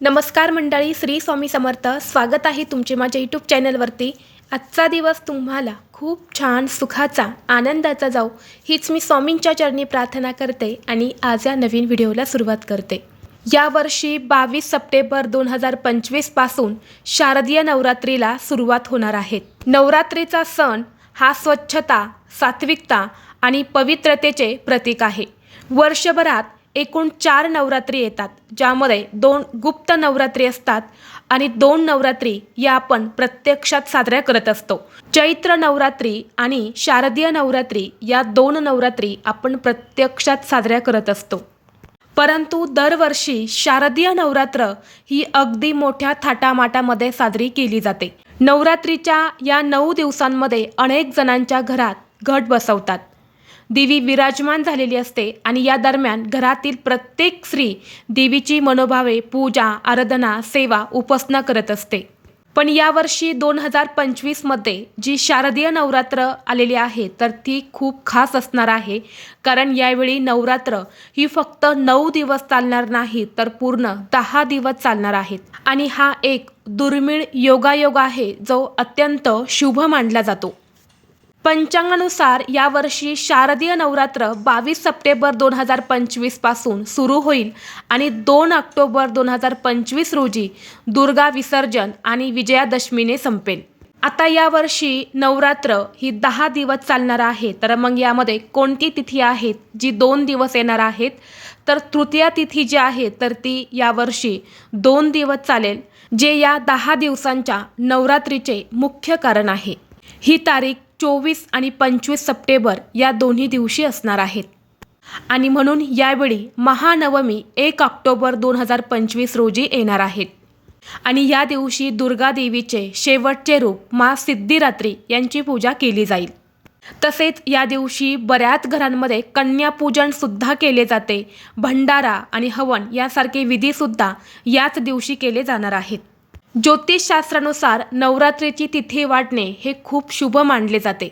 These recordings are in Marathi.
नमस्कार मंडळी श्री स्वामी समर्थ. स्वागत आहे तुमचे माझ्या यूट्यूब चॅनलवरती. आजचा दिवस तुम्हाला खूप छान सुखाचा आनंदाचा जाऊ हीच मी स्वामींच्या चरणी प्रार्थना करते आणि आज या नवीन व्हिडिओला सुरुवात करते. यावर्षी बावीस सप्टेंबर दोन हजार पंचवीसपासून शारदीय नवरात्रीला सुरुवात होणार आहे. नवरात्रीचा सण हा स्वच्छता सात्विकता आणि पवित्रतेचे प्रतीक आहे. वर्षभरात एकूण चार नवरात्री येतात ज्यामध्ये दोन गुप्त नवरात्री असतात आणि दोन नवरात्री या आपण प्रत्यक्षात साजऱ्या करत असतो. चैत्र नवरात्री आणि शारदीय नवरात्री या दोन नवरात्री आपण प्रत्यक्षात साजऱ्या करत असतो. परंतु दरवर्षी शारदीय नवरात्र ही अगदी मोठ्या थाटामाटामध्ये साजरी केली जाते. नवरात्रीच्या या नऊ दिवसांमध्ये अनेक जणांच्या घरात घट बसवतात. देवी विराजमान झालेली असते आणि या दरम्यान घरातील प्रत्येक स्त्री देवीची मनोभावे पूजा आराधना सेवा उपासना करत असते. पण यावर्षी दोन हजार पंचवीसमध्ये जी शारदीय नवरात्र आलेली आहे तर ती खूप खास असणार आहे. कारण यावेळी नवरात्र ही फक्त नऊ दिवस चालणार नाही तर पूर्ण दहा दिवस चालणार आहेत. आणि हा एक दुर्मिळ योगायोग आहे जो अत्यंत शुभ मानला जातो. पंचांगानुसार यावर्षी शारदीय नवरात्र बावीस सप्टेंबर दोन हजार पंचवीसपासून सुरू होईल आणि दोन ऑक्टोबर दोन हजार पंचवीस रोजी दुर्गा विसर्जन आणि विजयादशमीने संपेल. आता यावर्षी नवरात्र ही दहा दिवस चालणार आहे. तर मग यामध्ये कोणती तिथी आहेत जी दोन दिवस येणार आहेत? तर तृतीया तिथी जी आहे तर ती यावर्षी दोन दिवस चालेल जे या दहा दिवसांच्या नवरात्रीचे मुख्य कारण आहे. ही तारीख चोवीस आणि पंचवीस सप्टेंबर या दोन्ही दिवशी असणार आहेत. आणि म्हणून यावेळी महानवमी एक ऑक्टोबर दोन हजार पंचवीस रोजी येणार आहेत. आणि या दिवशी दुर्गादेवीचे शेवटचे रूप मा सिद्धिरात्री यांची पूजा केली जाईल. तसेच या दिवशी बऱ्याच घरांमध्ये कन्यापूजनसुद्धा केले जाते. भंडारा आणि हवन यासारखे विधीसुद्धा याच दिवशी केले जाणार आहेत. ज्योतिषशास्त्रानुसार नवरात्रीची तिथी वाढणे हे खूप शुभ मानले जाते.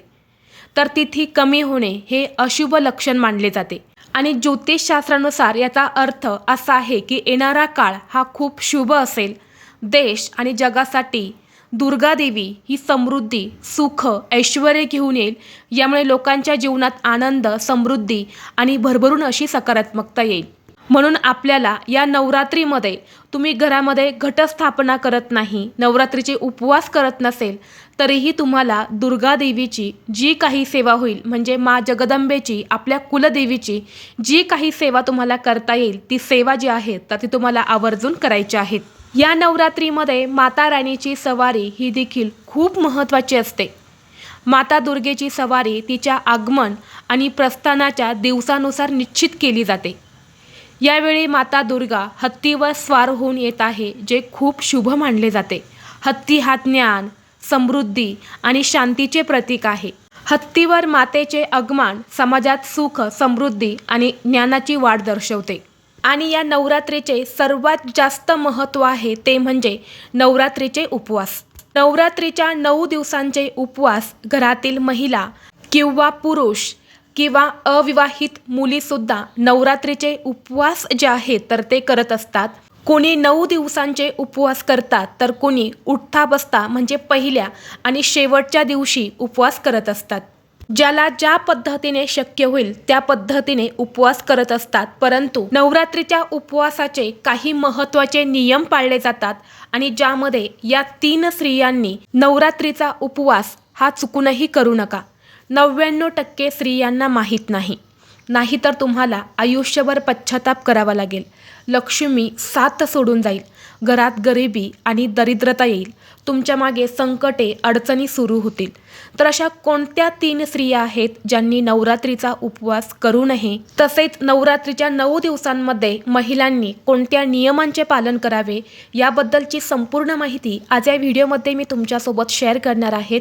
तर तिथी कमी होणे हे अशुभ लक्षण मानले जाते. आणि ज्योतिषशास्त्रानुसार याचा अर्थ असा आहे की येणारा काळ हा खूप शुभ असेल. देश आणि जगासाठी दुर्गादेवी ही समृद्धी सुख ऐश्वर घेऊन येईल. यामुळे लोकांच्या जीवनात आनंद समृद्धी आणि भरभरून अशी सकारात्मकता येईल. म्हणून आपल्याला या नवरात्रीमध्ये तुम्ही घरामध्ये घटस्थापना करत नाही नवरात्रीचे उपवास करत नसेल तरीही तुम्हाला दुर्गादेवीची जी काही सेवा होईल म्हणजे मा जगदंबेची आपल्या कुलदेवीची जी काही सेवा तुम्हाला करता येईल ती सेवा जी आहे तर ती तुम्हाला आवर्जून करायची आहेत या नवरात्रीमध्ये माता राणीची सवारी ही देखील खूप महत्त्वाची असते. माता दुर्गेची सवारी तिच्या आगमन आणि प्रस्थानाच्या दिवसानुसार निश्चित केली जाते. यावेळी माता दुर्गा हत्तीवर स्वार होऊन येत आहे जे खूप शुभ मानले जाते. हत्ती हा ज्ञान समृद्धी आणि शांतीचे प्रतीक आहे. हत्तीवर मातेचे आगमन समाजात सुख समृद्धी आणि ज्ञानाची वाढ दर्शवते. आणि या नवरात्रीचे सर्वात जास्त महत्त्व आहे ते म्हणजे नवरात्रीचे उपवास. नवरात्रीच्या नऊ दिवसांचे उपवास घरातील महिला किंवा पुरुष किंवा अविवाहित मुलीसुद्धा नवरात्रीचे उपवास जे आहेत तर ते करत असतात. कोणी नऊ दिवसांचे उपवास करतात तर कोणी उठता बसता म्हणजे पहिल्या आणि शेवटच्या दिवशी उपवास करत असतात. ज्याला ज्या पद्धतीने शक्य होईल त्या पद्धतीने उपवास करत असतात. परंतु नवरात्रीच्या उपवासाचे काही महत्त्वाचे नियम पाळले जातात आणि ज्यामध्ये या तीन स्त्रियांनी नवरात्रीचा उपवास हा चुकूनही करू नका. नव्याण्णव टक्के स्त्रियांना माहीत नाही. नाहीतर तुम्हाला आयुष्यभर पश्चाताप करावा लागेल. लक्ष्मी साथ सोडून जाईल. घरात गरिबी आणि दरिद्रता येईल. तुमच्या मागे संकटे अडचणी सुरू होतील. तर अशा कोणत्या तीन स्त्रिया आहेत ज्यांनी नवरात्रीचा उपवास करू नये? तसेच नवरात्रीच्या नऊ दिवसांमध्ये महिलांनी कोणत्या नियमांचे पालन करावे? याबद्दलची संपूर्ण माहिती आज या व्हिडिओमध्ये मी तुमच्यासोबत शेअर करणार आहेत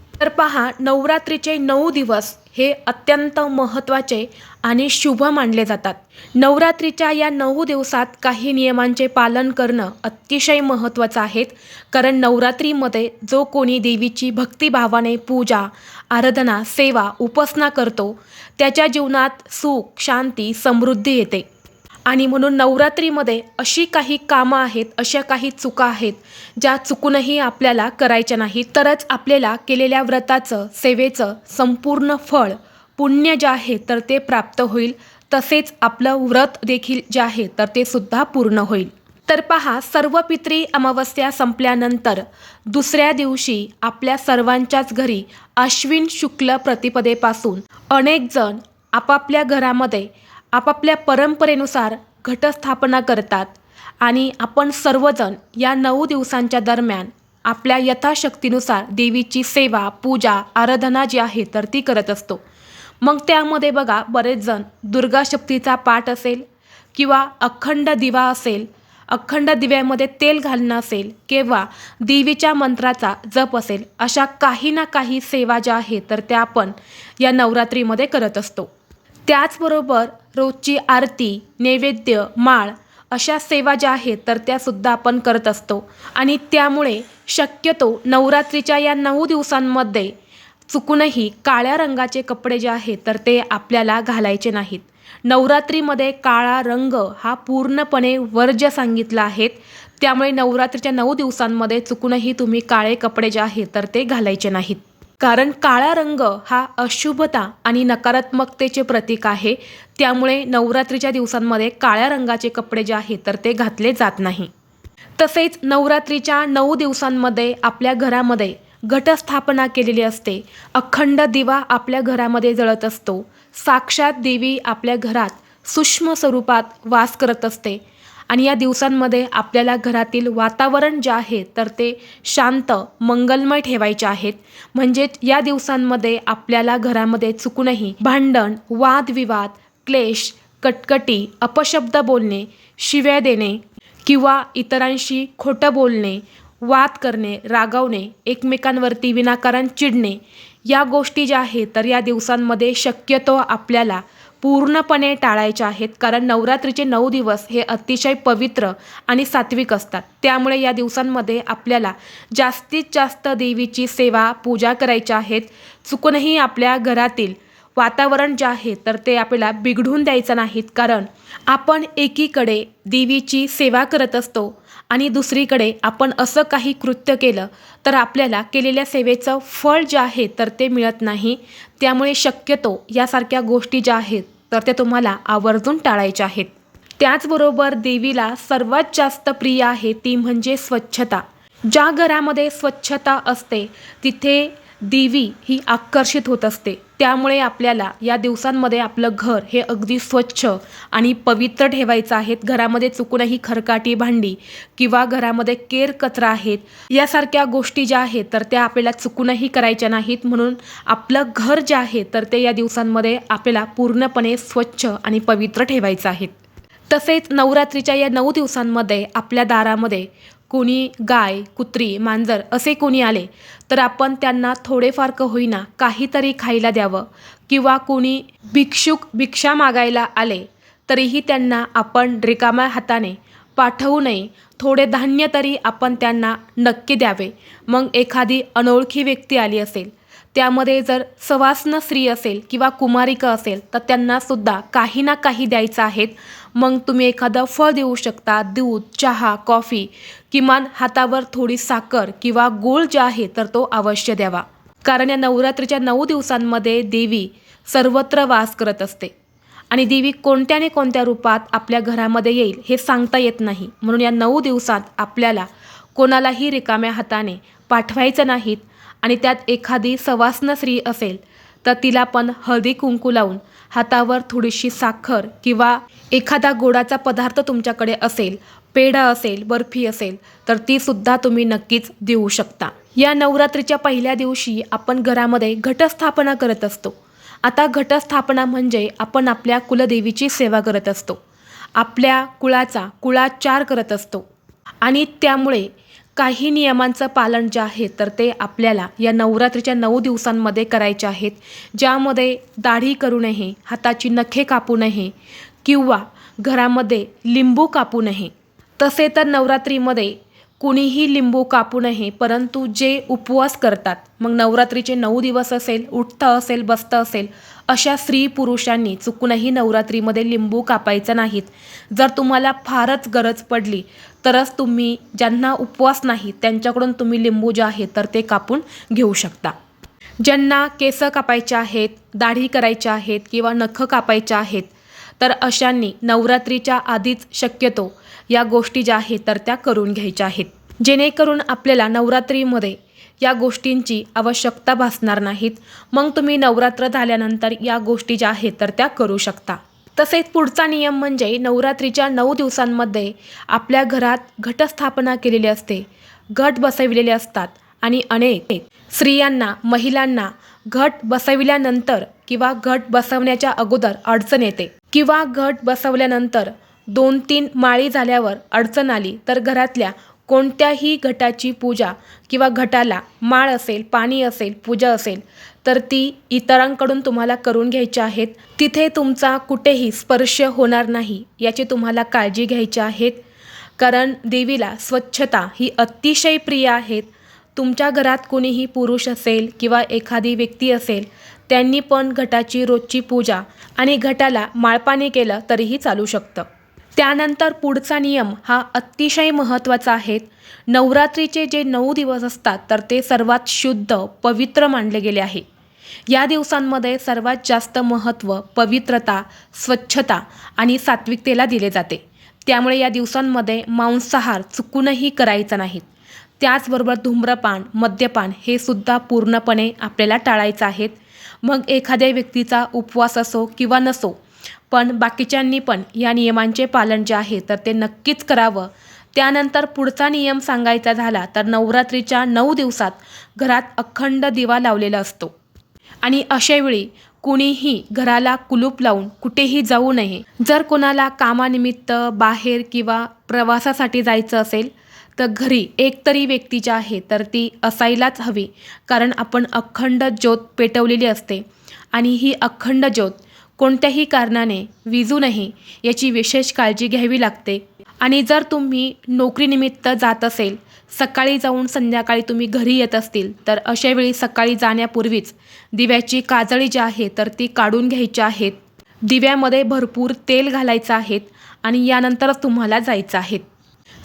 तर पहा नवरात्रीचे नऊ दिवस हे अत्यंत महत्त्वाचे आणि शुभ मानले जातात. नवरात्रीच्या या नऊ दिवसात काही नियमांचे पालन करणं अतिशय महत्त्वाचं आहे कारण नवरात्रीमध्ये जो कोणी देवीची भक्तिभावाने पूजा आराधना सेवा उपासना करतो त्याच्या जीवनात सुख शांती समृद्धी येते. आणि म्हणून नवरात्रीमध्ये अशी काही कामं आहेत अशा काही चुका आहेत ज्या चुकूनही आपल्याला करायच्या नाहीत तरच आपल्याला केलेल्या व्रताचं सेवेचं संपूर्ण फळ पुण्य जे आहे तर ते प्राप्त होईल. तसेच आपलं व्रत देखील जे आहे तर ते सुद्धा पूर्ण होईल. तर पहा सर्व पित्री अमावस्या संपल्यानंतर दुसऱ्या दिवशी आपल्या सर्वांच्याच घरी अश्विन शुक्ल प्रतिपदेपासून अनेक जण आपापल्या घरामध्ये आपापल्या परंपरेनुसार घटस्थापना करतात आणि आपण सर्वजण या नऊ दिवसांच्या दरम्यान आपल्या यथाशक्तीनुसार देवीची सेवा पूजा आराधना जी आहे तर ती करत असतो. मग त्यामध्ये बघा बरेच जण पाठ असेल किंवा अखंड दिवा असेल अखंड दिव्यामध्ये तेल घालणं असेल किंवा देवीच्या मंत्राचा जप असेल अशा काही ना काही सेवा ज्या आहेत तर त्या आपण या नवरात्रीमध्ये करत असतो. त्याचबरोबर रोजची आरती नैवेद्य माळ अशा सेवा ज्या आहेत तर त्यासुद्धा आपण करत असतो. आणि त्यामुळे शक्यतो नवरात्रीच्या या नऊ दिवसांमध्ये चुकूनही काळ्या रंगाचे कपडे जे आहेत तर ते आपल्याला घालायचे नाहीत. नवरात्रीमध्ये काळा रंग हा पूर्णपणे वर्ज्य सांगितला आहेत त्यामुळे नवरात्रीच्या नऊ दिवसांमध्ये चुकूनही तुम्ही काळे कपडे जे आहेत तर ते घालायचे नाहीत. कारण काळा रंग हा अशुभता आणि नकारात्मकतेचे प्रतीक आहे. त्यामुळे नवरात्रीच्या दिवसांमध्ये काळ्या रंगाचे कपडे जे आहेत तर ते घातले जात नाही. तसेच नवरात्रीच्या नऊ दिवसांमध्ये आपल्या घरामध्ये घटस्थापना केलेली असते. अखंड दिवा आपल्या घरामध्ये जळत असतो. साक्षात देवी आपल्या घरात सूक्ष्म स्वरूपात वास करत असते. आणि या दिवसांमध्ये आपल्याला घरातील वातावरण जे आहे तर ते शांत मंगलमय ठेवायचे आहेत. म्हणजेच या दिवसांमध्ये आपल्याला घरामध्ये चुकूनही भांडण वादविवाद क्लेश कटकटी अपशब्द बोलणे शिव्या देणे किंवा इतरांशी खोटं बोलणे वाद करणे रागावणे एकमेकांवरती विनाकारण चिडणे या गोष्टी ज्या आहेत तर या दिवसांमध्ये शक्यतो आपल्याला पूर्णपणे टाळायच्या आहेत कारण नवरात्रीचे नऊ दिवस हे अतिशय पवित्र आणि सात्विक असतात. त्यामुळे या दिवसांमध्ये आपल्याला जास्तीत जास्त देवीची सेवा पूजा करायच्या आहेत चुकूनही आपल्या घरातील वातावरण जे आहे तर ते आपल्याला बिघडून द्यायचं नाहीत कारण आपण एकीकडे देवीची सेवा करत असतो आणि दुसरीकडे आपण असं काही कृत्य केलं तर आपल्याला केलेल्या सेवेचं फळ जे आहे तर ते मिळत नाही. त्यामुळे शक्यतो यासारख्या गोष्टी ज्या आहेत तर त्या तुम्हाला आवर्जून टाळायच्या आहेत. त्याचबरोबर देवीला सर्वात जास्त प्रिय आहे ती म्हणजे स्वच्छता. ज्या घरामध्ये स्वच्छता असते तिथे देवी ही आकर्षित होत असते. त्यामुळे आपल्याला या दिवसांमध्ये आपलं घर हे अगदी स्वच्छ आणि पवित्र ठेवायचं आहेत घरामध्ये चुकूनही खरकाटी भांडी किंवा घरामध्ये केर कचरा आहेत यासारख्या गोष्टी ज्या आहेत तर त्या आपल्याला चुकूनही करायच्या नाहीत. म्हणून आपलं घर जे आहे तर ते या दिवसांमध्ये आपल्याला पूर्णपणे स्वच्छ आणि पवित्र ठेवायचं आहेत तसेच नवरात्रीच्या या नऊ दिवसांमध्ये आपल्या दारामध्ये कोणी गाय कुत्री मांजर असे कोणी आले तर आपण त्यांना थोडेफार का होईना काहीतरी खायला द्यावं किंवा कोणी भिक्षुक भिक्षा मागायला आले तरीही त्यांना आपण रिकाम्या हाताने पाठवू नये. थोडे धान्य तरी आपण त्यांना नक्की द्यावे. मग एखादी अनोळखी व्यक्ती आली असेल त्यामध्ये जर सवासनं स्त्री असेल किंवा कुमारिका असेल तर त्यांनासुद्धा काही ना काही द्यायचं आहेत मग तुम्ही एखादं फळ देऊ शकता दूध चहा कॉफी किमान हातावर थोडी साखर किंवा गूळ जे आहे तर तो अवश्य द्यावा. कारण या नवरात्रीच्या नऊ दिवसांमध्ये देवी सर्वत्र वास करत असते. आणि देवी कोणत्या कोणत्या रूपात आपल्या घरामध्ये येईल हे सांगता येत नाही. म्हणून या नऊ दिवसात आपल्याला कोणालाही रिकाम्या हाताने पाठवायचं नाहीत आणि त्यात एखादी सवासनं स्त्री असेल तर तिला पण हळदी कुंकू लावून हातावर थोडीशी साखर किंवा एखादा गोडाचा पदार्थ तुमच्याकडे असेल पेढा असेल बर्फी असेल तर ती सुद्धा तुम्ही नक्कीच देऊ शकता. या नवरात्रीच्या पहिल्या दिवशी आपण घरामध्ये घटस्थापना करत असतो. आता घटस्थापना म्हणजे आपण आपल्या कुलदेवीची सेवा करत असतो. आपल्या कुळाचा कुळाचार करत असतो. आणि त्यामुळे काही नियमांचं पालन जे आहे तर ते आपल्याला या नवरात्रीच्या नऊ दिवसांमध्ये करायचे आहेत. ज्यामध्ये दाढी करू नये हाताची नखे कापू नये किंवा घरामध्ये लिंबू कापू नये. तसे तर नवरात्रीमध्ये कुणीही लिंबू कापू नये परंतु जे उपवास करतात. मग नवरात्रीचे नऊ दिवस असेल उठतं असेल बसतं असेल अशा स्त्री पुरुषांनी चुकूनही नवरात्रीमध्ये लिंबू कापायचं नाहीत. जर तुम्हाला फारच गरज पडली तरच तुम्ही ज्यांना उपवास नाही त्यांच्याकडून तुम्ही लिंबू जे आहे तर ते कापून घेऊ शकता. ज्यांना केस कापायचे आहेत दाढी करायच्या आहेत किंवा नखं कापायच्या आहेत तर अशांनी नवरात्रीच्या आधीच शक्यतो या गोष्टी ज्या आहेत तर त्या करून घ्यायच्या आहेत. जेणेकरून आपल्याला नवरात्रीमध्ये या गोष्टींची आवश्यकता भासणार नाहीत. मग तुम्ही नवरात्र झाल्यानंतर या गोष्टी ज्या आहेत तर त्या करू शकता. तसेच पुढचा नियम म्हणजे नवरात्रीच्या नऊ दिवसांमध्ये आपल्या घरात घटस्थापना केलेली असते. घट बसविलेले असतात आणि अनेक स्त्रियांना महिलांना घट बसविल्यानंतर किंवा घट बसवण्याच्या अगोदर अडचण येते किंवा घट बसवल्यानंतर दोन तीन माळी झाल्यावर अडचण आली तर घरातल्या कोणत्याही घटाची पूजा किंवा घटाला माळ असेल पाणी असेल पूजा असेल तर ती इतरांकडून तुम्हाला करून घ्यायची आहेत. तिथे तुमचा कुठेही स्पर्श होणार नाही याची तुम्हाला काळजी घ्यायची आहेत. कारण देवीला स्वच्छता ही अतिशय प्रिय आहेत. तुमच्या घरात कोणीही पुरुष असेल किंवा एखादी व्यक्ती असेल त्यांनी पण घटाची रोजची पूजा आणि घटाला माळपाणी केलं तरीही चालू शकतं. त्यानंतर पुढचा नियम हा अतिशय महत्त्वाचा आहे. नवरात्रीचे जे नऊ दिवस असतात तर ते सर्वात शुद्ध पवित्र मानले गेले आहे. या दिवसांमध्ये सर्वात जास्त महत्त्व पवित्रता स्वच्छता आणि सात्विकतेला दिले जाते. त्यामुळे या दिवसांमध्ये मांसाहार चुकूनही करायचा नाहीत त्याचबरोबर धूम्रपान मद्यपान हे सुद्धा पूर्णपणे आपल्याला टाळायचं आहेत. मग एखाद्या व्यक्तीचा उपवास असो किंवा नसो पण बाकीच्यांनी पण या नियमांचे पालन जे आहे तर ते नक्कीच करावं. त्यानंतर पुढचा नियम सांगायचा झाला तर नवरात्रीच्या नऊ दिवसात घरात अखंड दिवा लावलेला असतो. आणि अशावेळी कुणीही घराला कुलूप लावून कुठेही जाऊ नये. जर कोणाला कामानिमित्त बाहेर किंवा प्रवासासाठी जायचं असेल तर घरी एकतरी व्यक्ती जी आहे तर ती असायलाच हवी कारण आपण अखंड ज्योत पेटवलेली असते. आणि ही अखंड ज्योत कोणत्याही कारणाने विजू नये याची विशेष काळजी घ्यावी लागते. आणि जर तुम्ही नोकरीनिमित्त जात असेल सकाळी जाऊन संध्याकाळी तुम्ही घरी येत असतील तर अशावेळी सकाळी जाण्यापूर्वीच दिव्याची काजळी जी आहे तर ती काढून घ्यायची आहेत. दिव्यामध्ये भरपूर तेल घालायचं आहेत आणि यानंतरच तुम्हाला जायचं आहे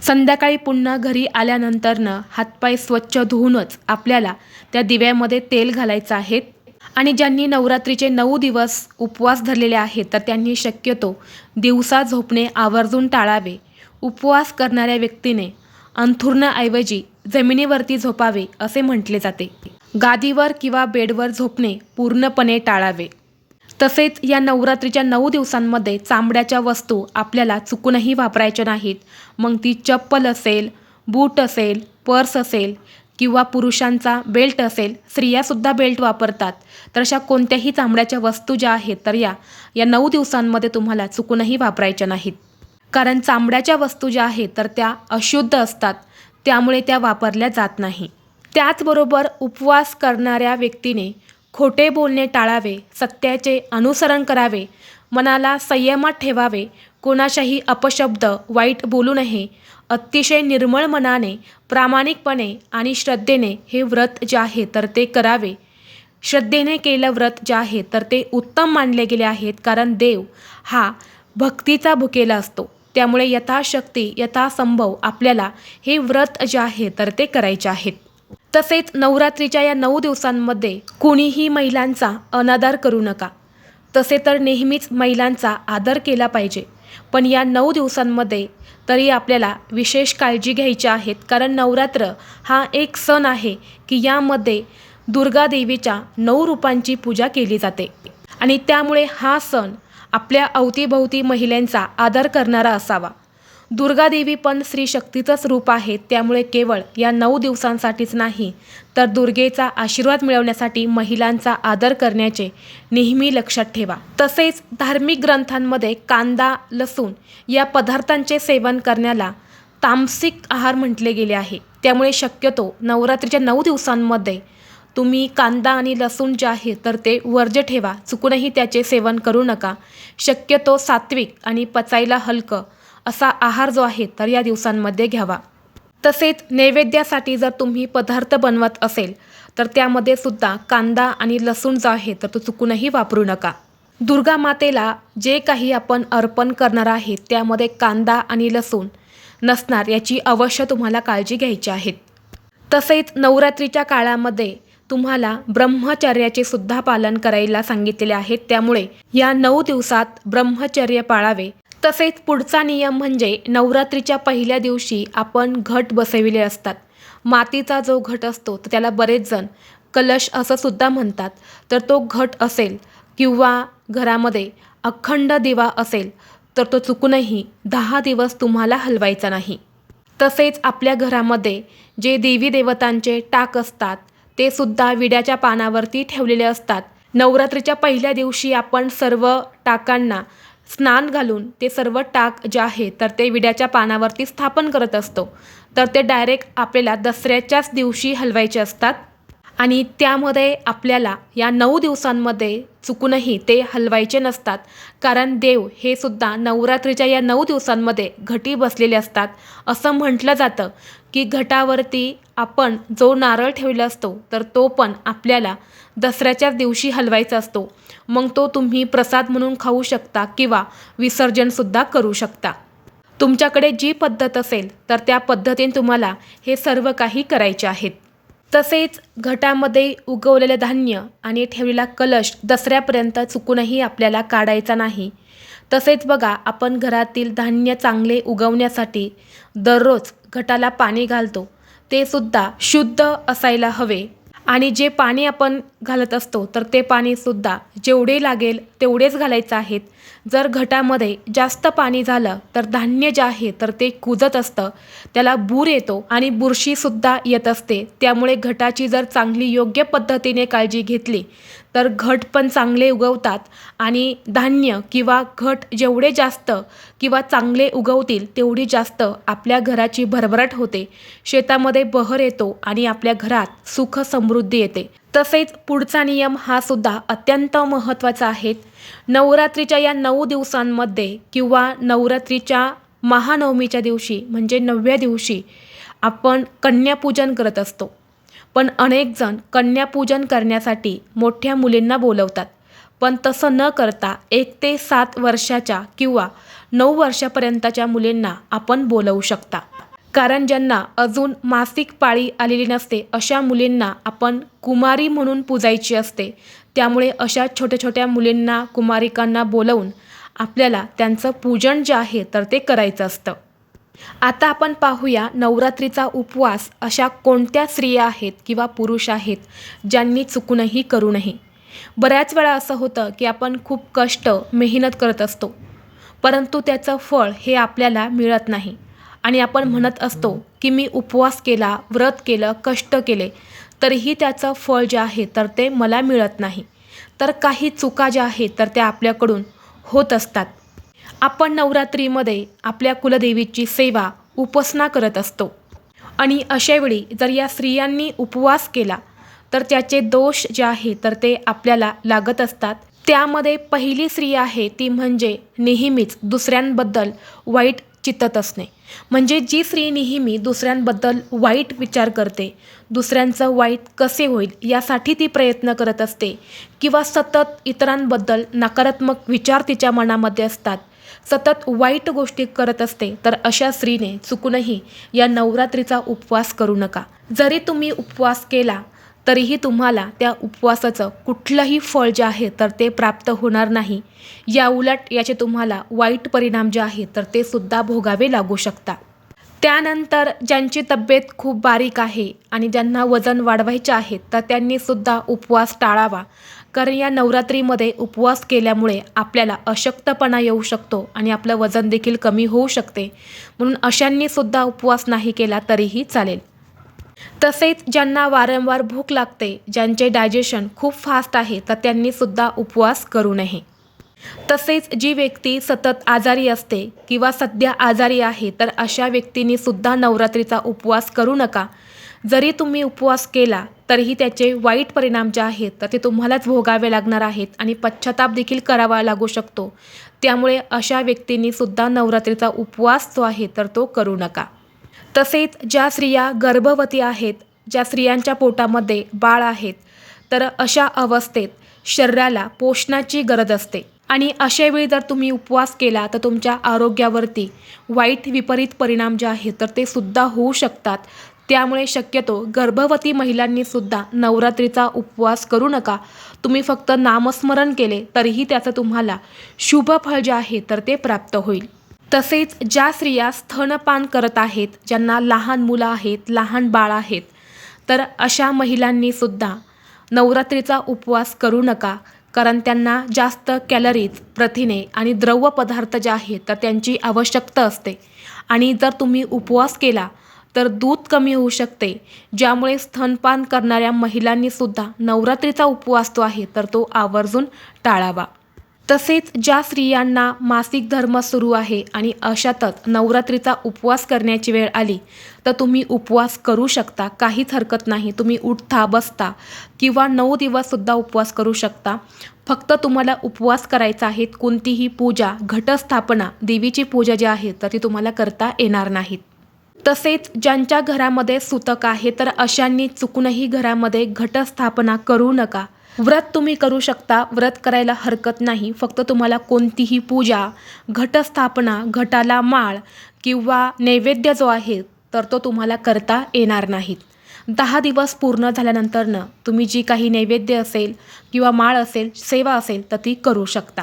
संध्याकाळी पुन्हा घरी आल्यानंतरनं हातपाय स्वच्छ धुवूनच आपल्याला त्या दिव्यामध्ये तेल घालायचं आहेत. आणि ज्यांनी नवरात्रीचे नऊ दिवस उपवास धरलेले आहेत तर त्यांनी शक्यतो दिवसा झोपणे आवर्जून टाळावे. उपवास करणाऱ्या व्यक्तीने अंथुरणाऐवजी जमिनीवरती झोपावे असे म्हटले जाते. गादीवर किंवा बेडवर झोपणे पूर्णपणे टाळावे. तसेच या नवरात्रीच्या नऊ दिवसांमध्ये चांबड्याच्या वस्तू आपल्याला चुकूनही वापरायच्या नाहीत. मग ती चप्पल असेल बूट असेल पर्स असेल किंवा पुरुषांचा बेल्ट असेल स्त्रियासुद्धा बेल्ट वापरतात. तर अशा कोणत्याही चामड्याच्या वस्तू ज्या आहेत तर या या नऊ दिवसांमध्ये तुम्हाला चुकूनही वापरायच्या नाहीत. कारण चामड्याच्या वस्तू ज्या आहेत तर त्या अशुद्ध असतात. त्यामुळे त्या वापरल्या जात नाही. त्याचबरोबर उपवास करणाऱ्या व्यक्तीने खोटे बोलणे टाळावे सत्याचे अनुसरण करावे मनाला संयमात ठेवावे कोणाशाही अपशब्द वाईट बोलू नये अतिशय निर्मळ मनाने प्रामाणिकपणे आणि श्रद्धेने हे व्रत जे आहे तर ते करावे. श्रद्धेने केलं व्रत जे आहे तर ते उत्तम मानले गेले आहेत कारण देव हा भक्तीचा भुकेला असतो. त्यामुळे यथाशक्ती यथासंभव आपल्याला हे व्रत जे आहे तर ते करायचे आहेत. तसेच नवरात्रीच्या या नऊ दिवसांमध्ये कुणीही महिलांचा अनादर करू नका. तसे तर नेहमीच महिलांचा आदर केला पाहिजे. पण या नऊ दिवसांमध्ये तरी आपल्याला विशेष काळजी घ्यायची आहेत. कारण नवरात्र हा एक सण आहे की यामध्ये दुर्गा देवीच्या नऊ रूपांची पूजा केली जाते. आणि त्यामुळे हा सण आपल्या अवतीभोवती महिलांचा आदर करणारा असावा. दुर्गादेवी पण स्त्रीशक्तीचंच रूप आहे त्यामुळे केवळ या नऊ दिवसांसाठीच नाही तर दुर्गेचा आशीर्वाद मिळवण्यासाठी महिलांचा आदर करण्याचे नेहमी लक्षात ठेवा. तसेच धार्मिक ग्रंथांमध्ये कांदा लसूण या पदार्थांचे सेवन करण्याला तामसिक आहार म्हटले गेले आहे. त्यामुळे शक्यतो नवरात्रीच्या नऊ दिवसांमध्ये तुम्ही कांदा आणि लसूण जे आहे तर ते वर्ज्य ठेवा चुकूनही त्याचे सेवन करू नका. शक्यतो सात्विक आणि पचायला हलकं असा आहार जो आहे तर या दिवसांमध्ये घ्यावा. तसेच नैवेद्यासाठी जर तुम्ही पदार्थ बनवत असेल तर त्यामध्ये सुद्धा कांदा आणि लसूण जो आहे तर तो चुकूनही वापरू नका. दुर्गा मातेला जे काही आपण अर्पण करणार आहे त्यामध्ये कांदा आणि लसूण नसणार याची अवश्य तुम्हाला काळजी घ्यायची आहे. तसेच नवरात्रीच्या काळामध्ये तुम्हाला ब्रह्मचर्याचे सुद्धा पालन करायला सांगितलेले आहे त्यामुळे या नऊ दिवसात ब्रह्मचर्य पाळावे. तसेच पुढचा नियम म्हणजे नवरात्रीच्या पहिल्या दिवशी आपण घट बसविले असतात. मातीचा जो घट असतो तर त्याला बरेच जण कलश असं सुद्धा म्हणतात. तर तो घट असेल किंवा घरामध्ये अखंड दिवा असेल तर तो चुकूनही दहा दिवस तुम्हाला हलवायचा नाही. तसेच आपल्या घरामध्ये जे देवी देवतांचे टाक असतात ते सुद्धा विड्याच्या पानावरती ठेवलेले असतात. नवरात्रीच्या पहिल्या दिवशी आपण सर्व टाकांना स्नान घालून ते सर्व टाक जे आहे तर ते विड्याच्या पानावरती स्थापन करत असतो. तर ते डायरेक्ट आपल्याला दसऱ्याच्याच दिवशी हलवायचे असतात. आणि त्यामध्ये आपल्याला या नऊ दिवसांमध्ये चुकूनही ते हलवायचे नसतात. कारण देव हे सुद्धा नवरात्रीच्या या नऊ दिवसांमध्ये घटी बसलेले असतात. असं म्हटलं जातं की घटावरती आपण जो नारळ ठेवला असतो तर तो पण आपल्याला दसऱ्याच्याच दिवशी हलवायचा असतो. मग तो तुम्ही प्रसाद म्हणून खाऊ शकता किंवा विसर्जनसुद्धा करू शकता. तुमच्याकडे जी पद्धत असेल तर त्या पद्धतीने तुम्हाला हे सर्व काही करायचे आहेत. तसेच घटामध्ये उगवलेलं धान्य आणि ठेवलेला कलश दसऱ्यापर्यंत चुकूनही आपल्याला काढायचा नाही. तसेच बघा आपण घरातील धान्य चांगले उगवण्यासाठी दररोज घटाला पाणी घालतो. ते सुद्धा शुद्ध असायला हवे. आणि जे पाणी आपण घालत असतो तर ते पाणीसुद्धा जेवढे लागेल तेवढेच घालायचं आहेत जर घटामध्ये जास्त पाणी झालं तर धान्य जे आहे तर ते कुजत असतं. त्याला बूर येतो आणि बुरशीसुद्धा येत असते. त्यामुळे घटाची जर चांगली योग्य पद्धतीने काळजी घेतली तर घट पण चांगले उगवतात. आणि धान्य किंवा घट जेवढे जास्त किंवा चांगले उगवतील तेवढी जास्त आपल्या घराची भरभराट होते. शेतामध्ये बहर येतो आणि आपल्या घरात सुख समृद्धी येते. तसेच पुढचा नियम हा सुद्धा अत्यंत महत्त्वाचा आहे. नवरात्रीच्या या नऊ दिवसांमध्ये किंवा नवरात्रीच्या महानवमीच्या दिवशी म्हणजे नवव्या दिवशी आपण कन्यापूजन करत असतो. पण अनेक जण कन्यापूजन करण्यासाठी मोठ्या मुलींना बोलवतात. पण तसं न करता एक ते सात वर्षाच्या किंवा नऊ वर्षापर्यंतच्या मुलींना आपण बोलवू शकता. कारण ज्यांना अजून मासिक पाळी आलेली नसते अशा मुलींना आपण कुमारी म्हणून पूजायची असते. त्यामुळे अशा छोट्या छोट्या मुलींना कुमारिकांना बोलवून आपल्याला त्यांचं पूजन जे आहे तर ते करायचं असतं. आता आपण पाहूया नवरात्रीचा उपवास अशा कोणत्या स्त्रिया आहेत किंवा पुरुष आहेत ज्यांनी चुकूनही करू नये. बऱ्याच वेळा असं होतं की आपण खूप कष्ट मेहनत करत असतो परंतु त्याचं फळ हे आपल्याला मिळत नाही. आणि आपण म्हणत असतो की मी उपवास केला व्रत केलं कष्ट केले तरीही त्याचं फळ जे आहे तर ते मला मिळत नाही. तर काही चुका ज्या आहेत तर त्या आपल्याकडून होत असतात. आपण नवरात्रीमध्ये आपल्या कुलदेवीची सेवा उपासना करत असतो. आणि अशावेळी जर या स्त्रियांनी उपवास केला तर त्याचे दोष जे आहे तर ते आपल्याला लागत असतात. त्यामध्ये पहिली स्त्री आहे ती म्हणजे नेहमीच दुसऱ्यांबद्दल वाईट चित्तत असणे. म्हणजे जी स्त्री नेहमी दुसऱ्यांबद्दल वाईट विचार करते दुसऱ्यांचं वाईट कसे होईल यासाठी ती प्रयत्न करत असते. किंवा सतत इतरांबद्दल नकारात्मक विचार तिच्या मनामध्ये असतात. सतत वाईट गोष्टी करत असते तर अशा स्त्रीने चुकूनही या नवरात्रीचा उपवास करू नका. जरी तुम्ही उपवास केला तरीही तुम्हाला त्या उपवासाचं कुठलंही फळ जे आहे तर ते प्राप्त होणार नाही. या उलट याचे तुम्हाला वाईट परिणाम जे आहे तर ते सुद्धा भोगावे लागू शकता. त्यानंतर ज्यांची तब्येत खूप बारीक आहे आणि ज्यांना वजन वाढवायचे आहे तर त्यांनीसुद्धा उपवास टाळावा. कारण या नवरात्रीमध्ये उपवास केल्यामुळे आपल्याला अशक्तपणा येऊ शकतो आणि आपलं वजन देखील कमी होऊ शकते. म्हणून अशांनी सुद्धा उपवास नाही केला तरीही चालेल. तसेच ज्यांना वारंवार भूक लागते ज्यांचे डायजेशन खूप फास्ट आहे तर त्यांनीसुद्धा उपवास करू नये. तसेच जी व्यक्ती सतत आजारी असते किंवा सध्या आजारी आहे तर अशा व्यक्तींनीसुद्धा नवरात्रीचा उपवास करू नका. जरी तुम्ही उपवास केला तरीही त्याचे वाईट परिणाम जे आहेत तर ते तुम्हालाच भोगावे लागणार आहेत आणि पश्चाताप देखील करावा लागू शकतो. त्यामुळे अशा व्यक्तींनी सुद्धा नवरात्रीचा उपवास जो आहे तर तो करू नका. तसेच ज्या स्त्रिया गर्भवती आहेत ज्या स्त्रियांच्या पोटामध्ये बाळ आहेत तर अशा अवस्थेत शरीराला पोषणाची गरज असते. आणि अशा वेळी जर तुम्ही उपवास केला तर तुमच्या आरोग्यावरती वाईट विपरीत परिणाम जे आहेत तर ते सुद्धा होऊ शकतात. त्यामुळे शक्यतो गर्भवती महिलांनी सुद्धा नवरात्रीचा उपवास करू नका. तुम्ही फक्त नामस्मरण केले तरीही त्याचं तुम्हाला शुभ फळ जे आहे तर ते प्राप्त होईल. तसेच ज्या स्त्रिया स्तनपान करत आहेत ज्यांना लहान मुलं आहेत लहान बाळ आहेत तर अशा महिलांनी सुद्धा नवरात्रीचा उपवास करू नका कारण त्यांना जास्त कॅलरीज प्रथिने आणि द्रव पदार्थ जे आहेत तर त्यांची आवश्यकता असते. आणि जर तुम्ही उपवास केला तर दूध कमी होऊ शकते ज्यामुळे स्तनपान करणाऱ्या महिलांनी सुद्धा नवरात्रीचा उपवास जो आहे तर तो आवर्जून टाळावा. तसेच ज्या स्त्रियांना मासिक धर्म सुरू आहे आणि अशातच नवरात्रीचा उपवास करण्याची वेळ आली तर तुम्ही उपवास करू शकता. काहीच हरकत नाही. तुम्ही उठता बसता किंवा नऊ दिवससुद्धा उपवास करू शकता. फक्त तुम्हाला उपवास करायचा आहे. कोणतीही पूजा घटस्थापना देवीची पूजा जी आहे तर ती तुम्हाला करता येणार नाहीत. तसेच ज्यांच्या घरामध्ये सुतक आहे तर अशांनी चुकूनही घरामध्ये घटस्थापना करू नका. व्रत तुम्ही करू शकता व्रत करायला हरकत नाही. फक्त तुम्हाला कोणतीही पूजा घटस्थापना घटाला माळ किंवा नैवेद्य जो आहे तर तो तुम्हाला करता येणार नाहीत. दहा दिवस पूर्ण झाल्यानंतरनं तुम्ही जी काही नैवेद्य असेल किंवा माळ असेल सेवा असेल तर ती करू शकता.